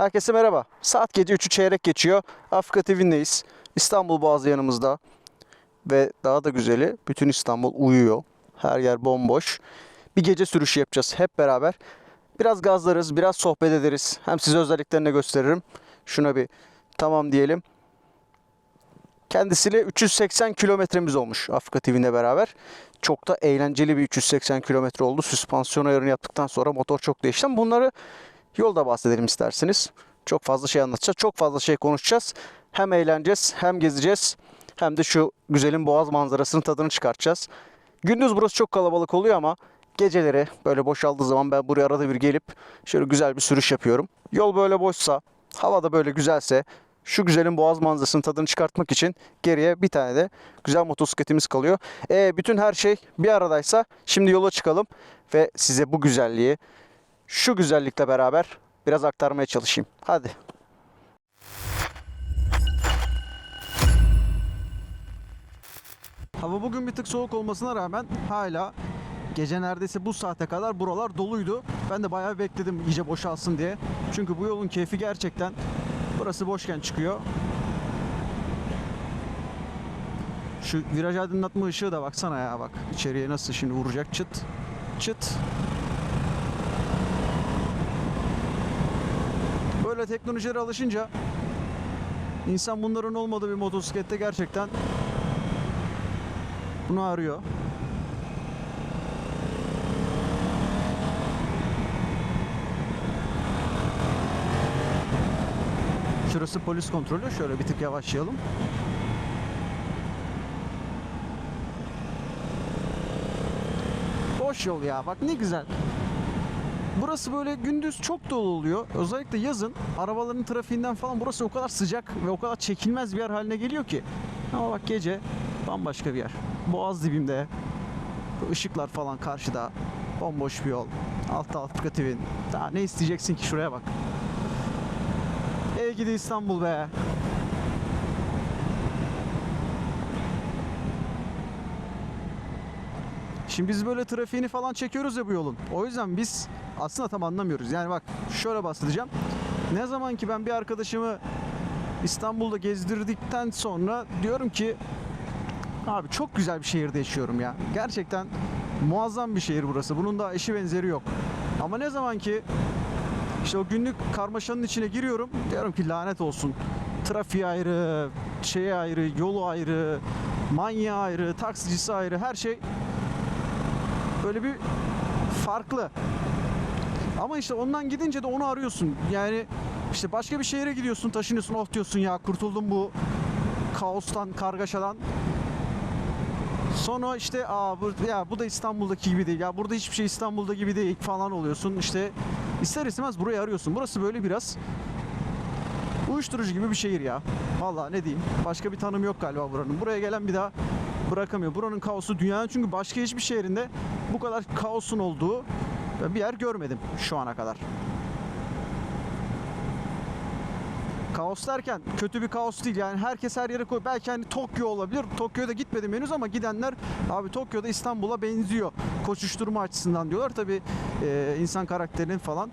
Herkese merhaba. Saat gece 3'ü çeyrek geçiyor. Afrika TV'ndeyiz. İstanbul Boğazı yanımızda. Ve daha da güzeli bütün İstanbul uyuyor. Her yer bomboş. Bir gece sürüşü yapacağız hep beraber. Biraz gazlarız, biraz sohbet ederiz. Hem size özelliklerini gösteririm. Şuna bir tamam diyelim. Kendisiyle 380 kilometremiz olmuş Afrika TV'nde beraber. Çok da eğlenceli bir 380 kilometre oldu. Süspansiyon ayarını yaptıktan sonra motor çok değişti. Bunları yolda bahsedelim isterseniz. Çok fazla şey anlatacağız. Çok fazla şey konuşacağız. Hem eğleneceğiz hem gezeceğiz. Hem de şu güzelin boğaz manzarasının tadını çıkartacağız. Gündüz burası çok kalabalık oluyor ama geceleri böyle boşaldığı zaman ben buraya arada bir gelip şöyle güzel bir sürüş yapıyorum. Yol böyle boşsa, hava da böyle güzelse şu güzelin boğaz manzarasının tadını çıkartmak için geriye bir tane de güzel motosikletimiz kalıyor. E, bütün her şey bir aradaysa şimdi yola çıkalım ve size bu güzelliği şu güzellikle beraber biraz aktarmaya çalışayım. Hadi. Hava bugün bir tık soğuk olmasına rağmen hala gece neredeyse bu saate kadar buralar doluydu. Ben de bayağı bekledim iyice boşalsın diye. Çünkü bu yolun keyfi gerçekten burası boşken çıkıyor. Şu viraj aydınlatma ışığı da baksana ya bak. içeriye nasıl şimdi vuracak çıt çıt. Böyle teknolojilere alışınca insan bunların olmadığı bir motosiklette gerçekten bunu arıyor. Şurası polis kontrolü. Şöyle bir tık yavaşlayalım. Boş yol ya. Bak ne güzel. Burası böyle gündüz çok dolu oluyor. Özellikle yazın arabaların trafiğinden falan burası o kadar sıcak ve o kadar çekilmez bir yer haline geliyor ki. Ama bak gece bambaşka bir yer. Boğaz dibimde. ışıklar falan karşıda. Bomboş bir yol. Altta Afrika TV'nin. Daha ne isteyeceksin ki şuraya bak. Ey gidi İstanbul be. Şimdi biz böyle trafiğini falan çekiyoruz ya bu yolun. O yüzden biz aslında tam anlamıyoruz. Yani bak şöyle bahsedeceğim. Ne zaman ki ben bir arkadaşımı İstanbul'da gezdirdikten sonra diyorum ki abi çok güzel bir şehirde yaşıyorum ya. Gerçekten muazzam bir şehir burası. Bunun da eşi benzeri yok. Ama ne zaman ki işte o günlük karmaşanın içine giriyorum diyorum ki lanet olsun. Trafiği ayrı, şeye ayrı, yolu ayrı, manyağı ayrı, taksicisi ayrı her şey böyle bir farklı. Ama işte ondan gidince de onu arıyorsun. Yani işte başka bir şehre gidiyorsun, taşınıyorsun, oh diyorsun ya kurtuldum bu kaostan, kargaşadan. Sonra işte aa bu, ya bu da İstanbul'daki gibi değil. Ya burada hiçbir şey İstanbul'da gibi değil falan oluyorsun. İşte ister istemez burayı arıyorsun. Burası böyle biraz uyuşturucu gibi bir şehir ya. Vallahi ne diyeyim? Başka bir tanım yok galiba buranın. Buraya gelen bir daha bırakamıyor. Buranın kaosu dünyanın çünkü başka hiçbir şehrinde bu kadar kaosun olduğu bir yer görmedim şu ana kadar. Kaos derken kötü bir kaos değil yani herkes her yere koy. Belki hani Tokyo olabilir. Tokyo'ya da gitmedim henüz ama gidenler abi Tokyo'da İstanbul'a benziyor koşuşturma açısından diyorlar. Tabi insan karakterinin falan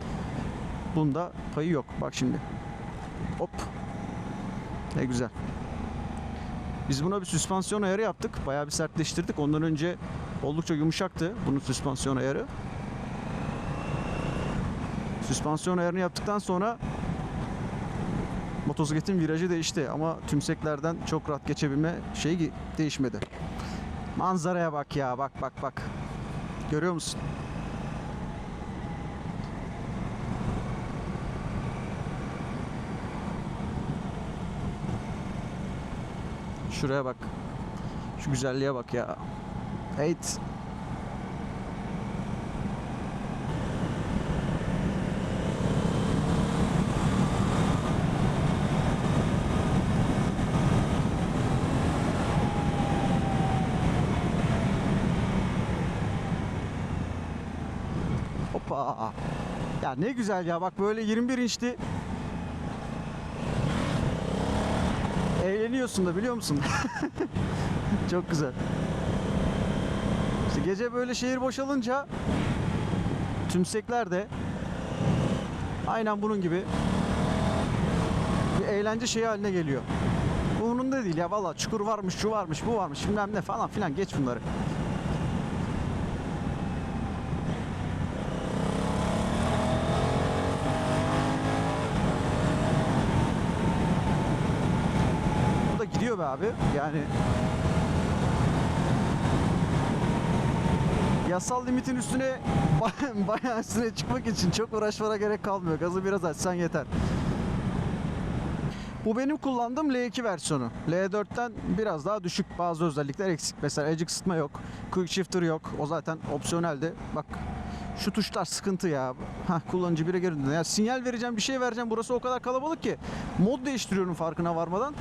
bunda payı yok. Bak şimdi. Hop. Ne güzel. Biz buna bir süspansiyon ayarı yaptık. Bayağı bir sertleştirdik. Ondan önce oldukça yumuşaktı bunun süspansiyon ayarı. Süspansiyon ayarını yaptıktan sonra motosikletin virajı değişti ama tümseklerden çok rahat geçebilme şeyi değişmedi. Manzaraya bak ya bak bak bak. Görüyor musun? Şuraya bak. Şu güzelliğe bak ya. Evet. Hoppa. Ya ne güzel ya bak böyle 21 inçli eğleniyorsun da biliyor musun? Çok güzel. İşte gece böyle şehir boşalınca tümsekler de aynen bunun gibi eğlence şeyi haline geliyor. Umurunda değil ya valla çukur varmış, şu varmış, bu varmış bilmem ne falan filan geç bunları. Bu da gidiyor be abi. Yani yasal limitin üstüne ba- bayağı üstüne çıkmak için çok uğraşmana gerek kalmıyor. Gazı biraz açsan yeter. Bu benim kullandığım L2 versiyonu. L4'ten biraz daha düşük bazı özellikler eksik. Mesela edge ısıtma yok. Quick shifter yok. O zaten opsiyoneldi. Bak şu tuşlar sıkıntı ya. Hah kullanıcı bire döndü. Ya sinyal vereceğim bir şey vereceğim. Burası o kadar kalabalık ki. Mod değiştiriyorum farkına varmadan.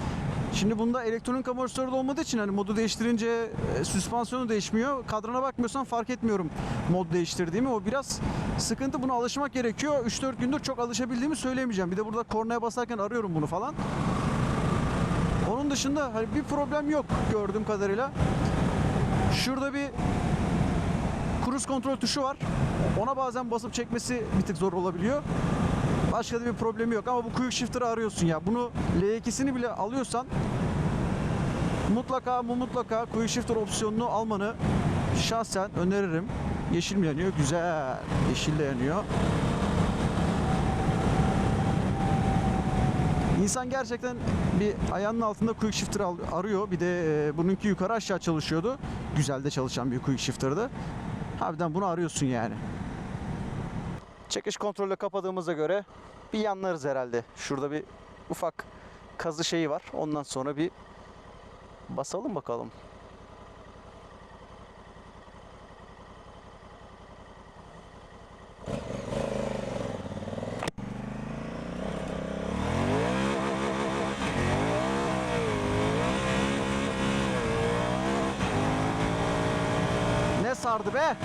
Şimdi bunda elektronik amortisör de olmadığı için hani modu değiştirince e, süspansiyonu değişmiyor. Kadrana bakmıyorsan fark etmiyorum mod değiştirdiğimi. O biraz sıkıntı. Buna alışmak gerekiyor. 3-4 gündür çok alışabildiğimi söyleyemeyeceğim. Bir de burada kornaya basarken arıyorum bunu falan. Onun dışında hani bir problem yok gördüğüm kadarıyla. Şurada bir cruise kontrol tuşu var. Ona bazen basıp çekmesi bir tık zor olabiliyor. Başka da bir problemi yok ama bu quick shifter'ı arıyorsun ya. Bunu L2'sini bile alıyorsan mutlaka bu mutlaka quick shifter opsiyonunu almanı şahsen öneririm. Yeşil mi yanıyor? Güzel. Yeşil de yanıyor. İnsan gerçekten bir ayağının altında quick shifter arıyor. Bir de e, bununki yukarı aşağı çalışıyordu. Güzel de çalışan bir quick shifter'dı. Harbiden bunu arıyorsun yani. Çekiş kontrolü kapadığımıza göre bir yanlarız herhalde. Şurada bir ufak kazı şeyi var. Ondan sonra bir basalım bakalım. Ne sardı be?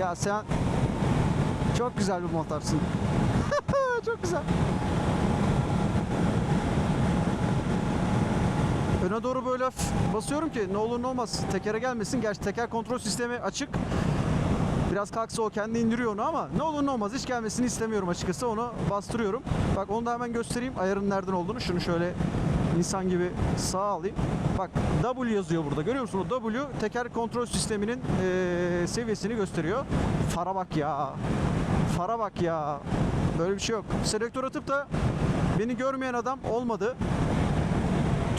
Ya sen çok güzel bir motorsun. çok güzel. Öne doğru böyle basıyorum ki ne olur ne olmaz tekere gelmesin. Gerçi teker kontrol sistemi açık. Biraz kalksa o kendi indiriyor onu ama ne olur ne olmaz hiç gelmesini istemiyorum açıkçası onu bastırıyorum. Bak onu da hemen göstereyim ayarın nereden olduğunu. Şunu şöyle insan gibi sağa alayım. Bak W yazıyor burada görüyor musun? W teker kontrol sisteminin eee, seviyesini gösteriyor. Fara bak ya. Fara bak ya. Böyle bir şey yok. Selektör atıp da beni görmeyen adam olmadı.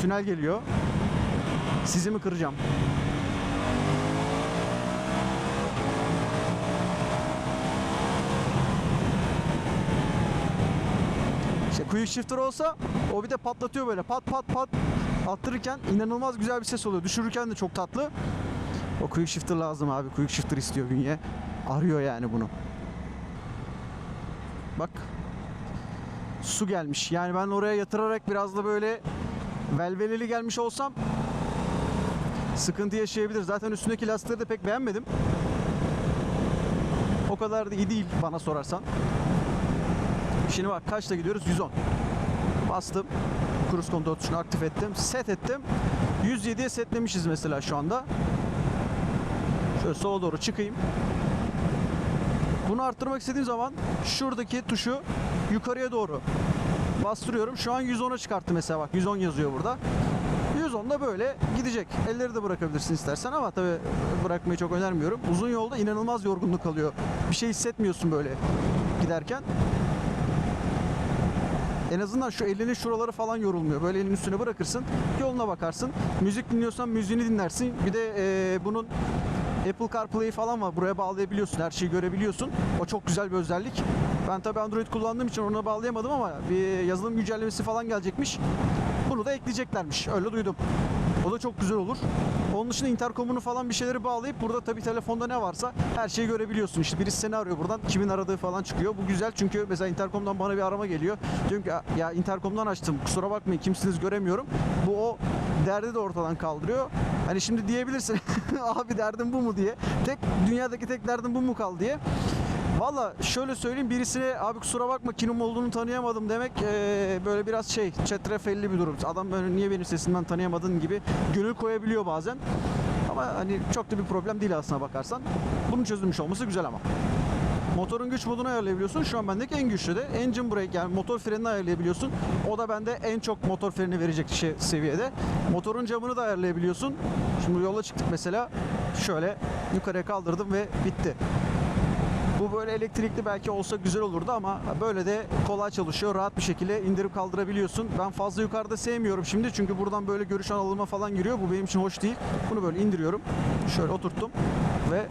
Tünel geliyor. Sizi mi kıracağım? Quick shifter olsa o bir de patlatıyor böyle pat pat pat attırırken inanılmaz güzel bir ses oluyor. Düşürürken de çok tatlı. O quick shifter lazım abi. Quick shifter istiyor bünye. Arıyor yani bunu. Bak. Su gelmiş. Yani ben oraya yatırarak biraz da böyle velveleli gelmiş olsam sıkıntı yaşayabilir. Zaten üstündeki lastikleri de pek beğenmedim. O kadar da iyi değil bana sorarsan. Şimdi bak kaçta gidiyoruz? 110. Bastım. Cruise kontrol tuşunu aktif ettim. Set ettim. 107'ye setlemişiz mesela şu anda. Şöyle sola doğru çıkayım. Bunu arttırmak istediğim zaman şuradaki tuşu yukarıya doğru bastırıyorum. Şu an 110'a çıkarttı mesela bak 110 yazıyor burada. 110 da böyle gidecek. Elleri de bırakabilirsin istersen ama tabi bırakmayı çok önermiyorum. Uzun yolda inanılmaz yorgunluk kalıyor. Bir şey hissetmiyorsun böyle giderken. En azından şu elinin şuraları falan yorulmuyor. Böyle elin üstüne bırakırsın, yoluna bakarsın. Müzik dinliyorsan müziğini dinlersin. Bir de eee, bunun Apple CarPlay falan var. Buraya bağlayabiliyorsun. Her şeyi görebiliyorsun. O çok güzel bir özellik. Ben tabii Android kullandığım için ona bağlayamadım ama bir yazılım güncellemesi falan gelecekmiş. Bunu da ekleyeceklermiş. Öyle duydum. O da çok güzel olur. Onun dışında interkomunu falan bir şeyleri bağlayıp burada tabii telefonda ne varsa her şeyi görebiliyorsun. İşte birisi seni arıyor buradan. Kimin aradığı falan çıkıyor. Bu güzel çünkü mesela interkomdan bana bir arama geliyor. Diyorum ki "Ya- interkomdan açtım. Kusura bakmayın kimsiniz göremiyorum. Bu o derdi de ortadan kaldırıyor. Hani şimdi diyebilirsin abi derdim bu mu diye. Tek dünyadaki tek derdim bu mu kaldı diye. Valla şöyle söyleyeyim birisine abi kusura bakma kimin olduğunu tanıyamadım demek eee, böyle biraz şey çetrefelli bir durum. Adam böyle niye benim sesimden tanıyamadın gibi gönül koyabiliyor bazen. Ama hani çok da bir problem değil aslına bakarsan. Bunun çözülmüş olması güzel ama. Motorun güç modunu ayarlayabiliyorsun. Şu an bendeki en güçlü de engine brake yani motor frenini ayarlayabiliyorsun. O da bende en çok motor freni verecek şey seviyede. Motorun camını da ayarlayabiliyorsun. Şimdi yola çıktık mesela. Şöyle yukarıya kaldırdım ve bitti. Bu böyle elektrikli belki olsa güzel olurdu ama böyle de kolay çalışıyor. Rahat bir şekilde indirip kaldırabiliyorsun. Ben fazla yukarıda sevmiyorum şimdi çünkü buradan böyle görüş alanıma falan giriyor. Bu benim için hoş değil. Bunu böyle indiriyorum. Şöyle oturttum ve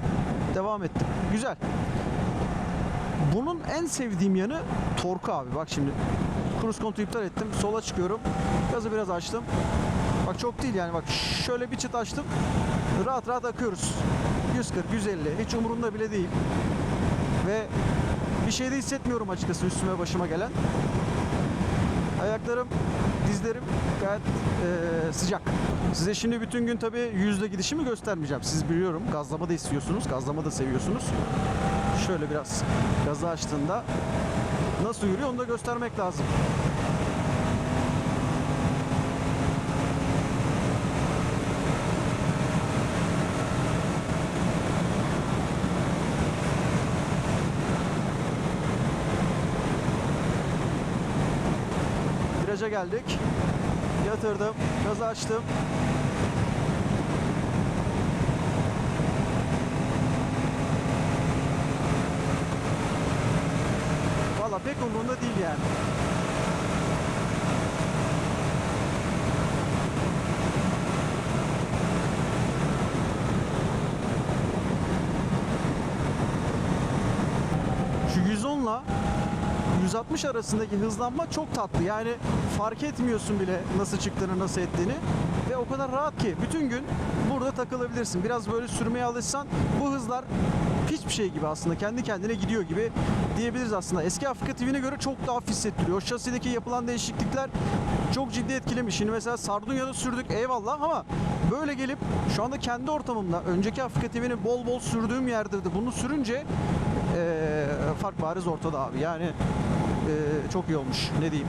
devam ettim. Güzel. Bunun en sevdiğim yanı torku abi. Bak şimdi cruise kontrolü iptal ettim. Sola çıkıyorum. Gazı biraz açtım. Bak çok değil yani bak şöyle bir çıt açtım. Rahat rahat akıyoruz. 140, 150 hiç umurumda bile değil. Ve bir şey de hissetmiyorum açıkçası üstüme başıma gelen. Ayaklarım, dizlerim gayet eee, sıcak. Size şimdi bütün gün tabii yüzde gidişimi göstermeyeceğim. Siz biliyorum gazlama da istiyorsunuz, gazlama da seviyorsunuz. Şöyle biraz gazı açtığında nasıl yürüyor onu da göstermek lazım. Geldik. Yatırdım, gazı açtım. Valla pek umurumda değil yani. Şu 110'la 160 arasındaki hızlanma çok tatlı. Yani fark etmiyorsun bile nasıl çıktığını, nasıl ettiğini. Ve o kadar rahat ki bütün gün burada takılabilirsin. Biraz böyle sürmeye alışsan bu hızlar hiçbir şey gibi aslında. Kendi kendine gidiyor gibi diyebiliriz aslında. Eski Afrika TV'ne göre çok daha hissettiriyor. O şasideki yapılan değişiklikler çok ciddi etkilemiş. Şimdi mesela Sardunya'da sürdük eyvallah ama böyle gelip şu anda kendi ortamımda önceki Afrika TV'ni bol bol sürdüğüm yerde de bunu sürünce eee, fark bariz ortada abi. Yani çok iyi olmuş. Ne diyeyim.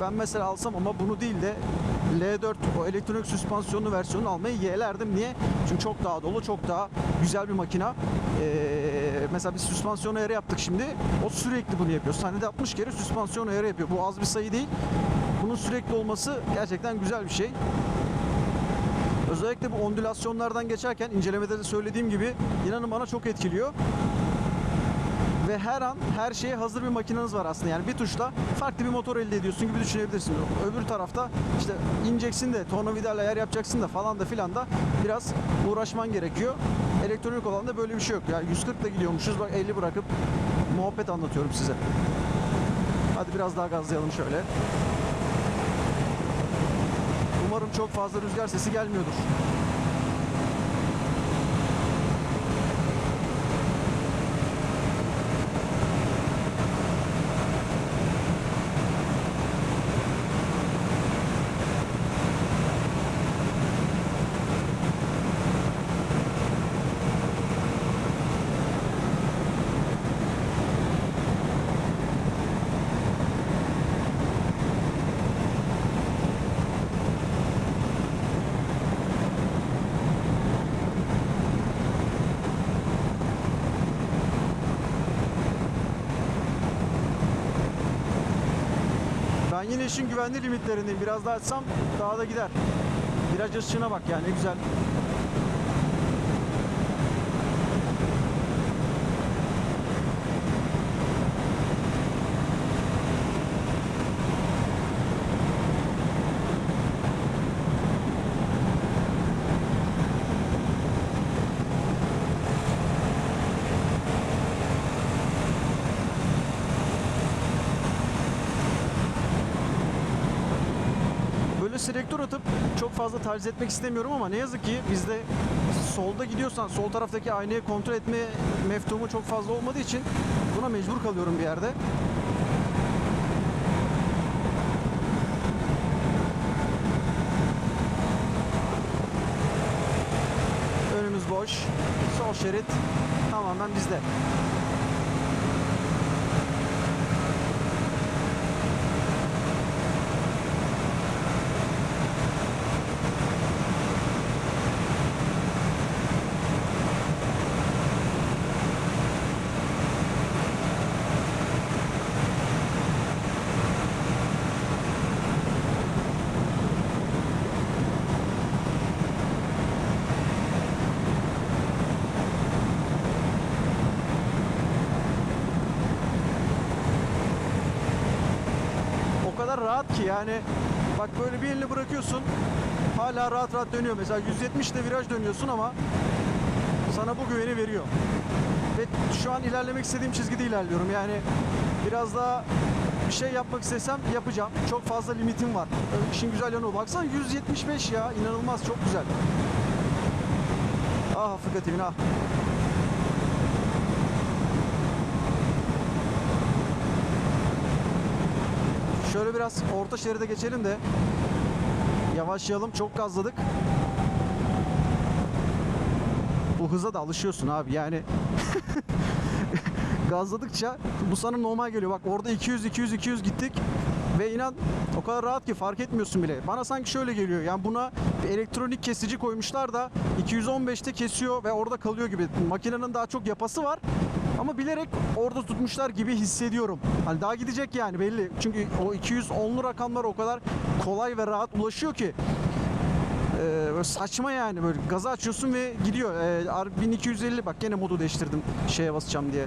Ben mesela alsam ama bunu değil de L4 o elektronik süspansiyonlu versiyonunu almayı yeğlerdim. Niye? Çünkü çok daha dolu, çok daha güzel bir makina. Eee, mesela bir süspansiyon ayarı yaptık şimdi. O sürekli bunu yapıyor. Sahnede 60 kere süspansiyon ayarı yapıyor. Bu az bir sayı değil. Bunun sürekli olması gerçekten güzel bir şey. Özellikle bu ondülasyonlardan geçerken incelemede de söylediğim gibi inanın bana çok etkiliyor. Ve her an her şeye hazır bir makineniz var aslında. Yani bir tuşla farklı bir motor elde ediyorsun gibi düşünebilirsin. Öbür tarafta işte ineceksin de tornavidayla ayar yapacaksın da falan da filan da biraz uğraşman gerekiyor. Elektronik olan da böyle bir şey yok. Yani 140 da gidiyormuşuz bak 50 bırakıp muhabbet anlatıyorum size. Hadi biraz daha gazlayalım şöyle. Umarım çok fazla rüzgar sesi gelmiyordur. Ben yine işin güvenli limitlerindeyim. Biraz daha açsam daha da gider. Viraj ışığına bak yani ne güzel. Böyle selektör atıp çok fazla taciz etmek istemiyorum ama ne yazık ki bizde solda gidiyorsan sol taraftaki aynayı kontrol etme meftumu çok fazla olmadığı için buna mecbur kalıyorum bir yerde. Önümüz boş. Sol şerit tamamen bizde. Kadar rahat ki yani bak böyle bir elini bırakıyorsun hala rahat rahat dönüyor. Mesela 170 ile viraj dönüyorsun ama sana bu güveni veriyor. Ve şu an ilerlemek istediğim çizgide ilerliyorum. Yani biraz daha bir şey yapmak istesem yapacağım. Çok fazla limitim var. İşin güzel yanı o. Baksana 175 ya. inanılmaz çok güzel. Ah Afrika ah. Şöyle biraz orta şeride geçelim de yavaşlayalım. Çok gazladık. Bu hıza da alışıyorsun abi yani. Gazladıkça bu sana normal geliyor. Bak orada 200 200 200 gittik ve inan o kadar rahat ki fark etmiyorsun bile. Bana sanki şöyle geliyor. Yani buna bir elektronik kesici koymuşlar da 215'te kesiyor ve orada kalıyor gibi. Makinenin daha çok yapası var. Ama bilerek orada tutmuşlar gibi hissediyorum. Hani daha gidecek yani belli. Çünkü o 210'lu rakamlar o kadar kolay ve rahat ulaşıyor ki. Ee, böyle saçma yani böyle gazı açıyorsun ve gidiyor. Ee, 1250 bak gene modu değiştirdim şeye basacağım diye.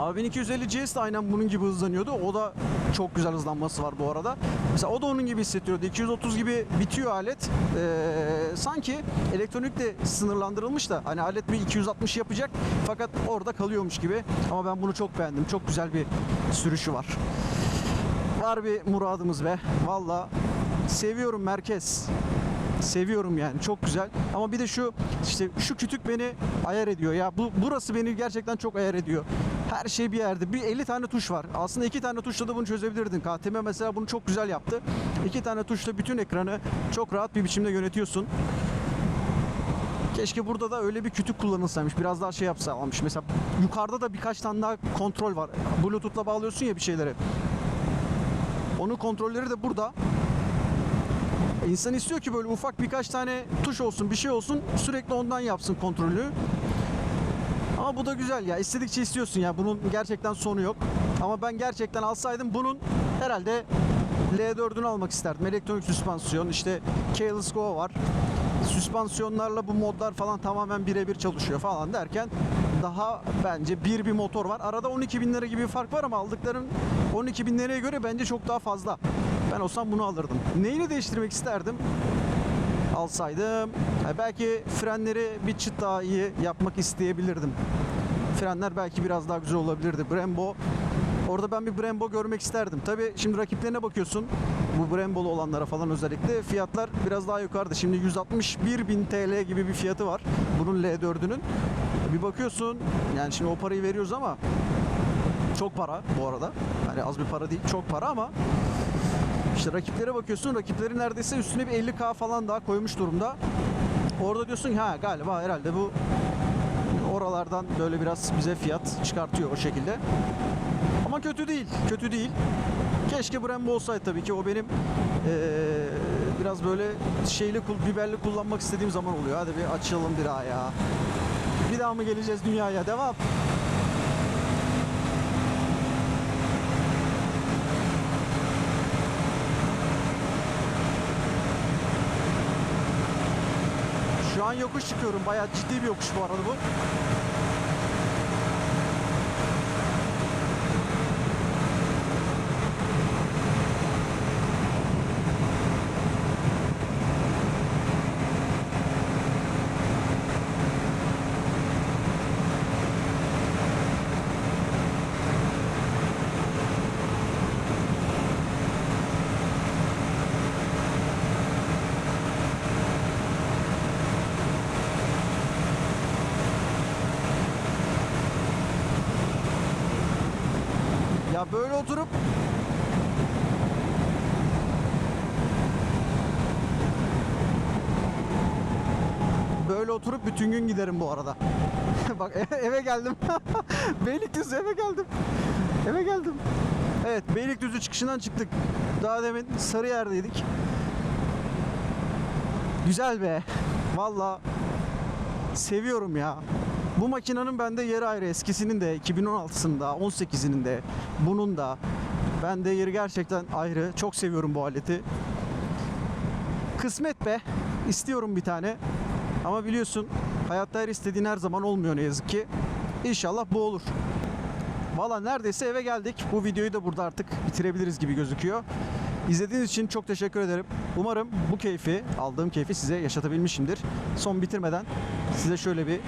Abi 1250 GS de aynen bunun gibi hızlanıyordu. O da çok güzel hızlanması var bu arada. Mesela o da onun gibi hissettiriyordu. 230 gibi bitiyor alet. Ee, sanki elektronik de sınırlandırılmış da hani alet bir 260 yapacak fakat orada kalıyormuş gibi. Ama ben bunu çok beğendim. Çok güzel bir sürüşü var. Var bir muradımız be. Valla seviyorum merkez. Seviyorum yani çok güzel. Ama bir de şu işte şu kütük beni ayar ediyor. Ya bu burası beni gerçekten çok ayar ediyor. Her şey bir yerde. Bir 50 tane tuş var. Aslında iki tane tuşla da bunu çözebilirdin. KTM mesela bunu çok güzel yaptı. İki tane tuşla bütün ekranı çok rahat bir biçimde yönetiyorsun. Keşke burada da öyle bir kütük kullanılsaymış. Biraz daha şey yapsaymış. Mesela yukarıda da birkaç tane daha kontrol var. Bluetooth'la bağlıyorsun ya bir şeyleri. Onun kontrolleri de burada. İnsan istiyor ki böyle ufak birkaç tane tuş olsun, bir şey olsun, sürekli ondan yapsın kontrolü. Ama bu da güzel ya. İstedikçe istiyorsun ya. Bunun gerçekten sonu yok. Ama ben gerçekten alsaydım bunun herhalde L4'ünü almak isterdim. Elektronik süspansiyon, işte keyless go var. Süspansiyonlarla bu modlar falan tamamen birebir çalışıyor falan derken daha bence bir bir motor var. Arada 12 bin lira gibi bir fark var ama aldıkların 12 bin liraya göre bence çok daha fazla. Ben olsam bunu alırdım. Neyini değiştirmek isterdim? Alsaydım e, belki frenleri bir çıt daha iyi yapmak isteyebilirdim. Frenler belki biraz daha güzel olabilirdi. Brembo Orada ben bir Brembo görmek isterdim. Tabi şimdi rakiplerine bakıyorsun. Bu Brembo'lu olanlara falan özellikle fiyatlar biraz daha yukarıda. Şimdi 161 bin TL gibi bir fiyatı var. Bunun L4'ünün. Bir bakıyorsun yani şimdi o parayı veriyoruz ama çok para bu arada. Yani az bir para değil çok para ama işte rakiplere bakıyorsun. Rakipleri neredeyse üstüne bir 50k falan daha koymuş durumda. Orada diyorsun ha galiba herhalde bu oralardan böyle biraz bize fiyat çıkartıyor o şekilde. Ama kötü değil. Kötü değil. Keşke Brembo olsaydı tabii ki. O benim eee, biraz böyle şeyli, biberli kullanmak istediğim zaman oluyor. Hadi bir açalım bir ya. Bir daha mı geleceğiz dünyaya? Devam. An yokuş çıkıyorum. Bayağı ciddi bir yokuş bu arada bu. Böyle oturup Böyle oturup bütün gün giderim bu arada. Bak e- eve geldim. Beylikdüzü eve geldim. Eve geldim. Evet Beylikdüzü çıkışından çıktık. Daha demin Sarıyer'deydik. Güzel be. Valla seviyorum ya. Bu makinenin bende yeri ayrı. Eskisinin de 2016'sının da 18'inin de bunun da bende yeri gerçekten ayrı. Çok seviyorum bu aleti. Kısmet be. İstiyorum bir tane. Ama biliyorsun hayatta her istediğin her zaman olmuyor ne yazık ki. İnşallah bu olur. Valla neredeyse eve geldik. Bu videoyu da burada artık bitirebiliriz gibi gözüküyor. İzlediğiniz için çok teşekkür ederim. Umarım bu keyfi, aldığım keyfi size yaşatabilmişimdir. Son bitirmeden size şöyle bir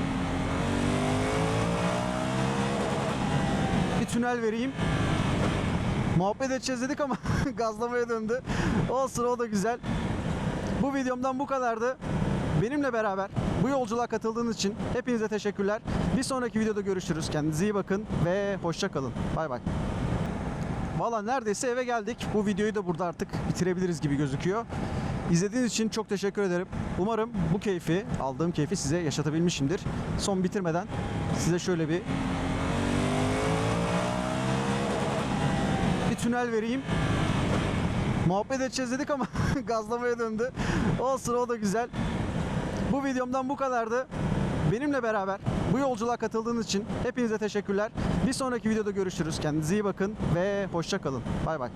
tünel vereyim. Muhabbet edeceğiz dedik ama gazlamaya döndü. Olsun o da güzel. Bu videomdan bu kadardı. Benimle beraber bu yolculuğa katıldığınız için hepinize teşekkürler. Bir sonraki videoda görüşürüz. Kendinize iyi bakın ve hoşça kalın. Bay bay. Valla neredeyse eve geldik. Bu videoyu da burada artık bitirebiliriz gibi gözüküyor. İzlediğiniz için çok teşekkür ederim. Umarım bu keyfi, aldığım keyfi size yaşatabilmişimdir. Son bitirmeden size şöyle bir tünel vereyim. Muhabbet edeceğiz dedik ama gazlamaya döndü. Olsun o da güzel. Bu videomdan bu kadardı. Benimle beraber bu yolculuğa katıldığınız için hepinize teşekkürler. Bir sonraki videoda görüşürüz. Kendinize iyi bakın ve hoşça kalın. Bay bay.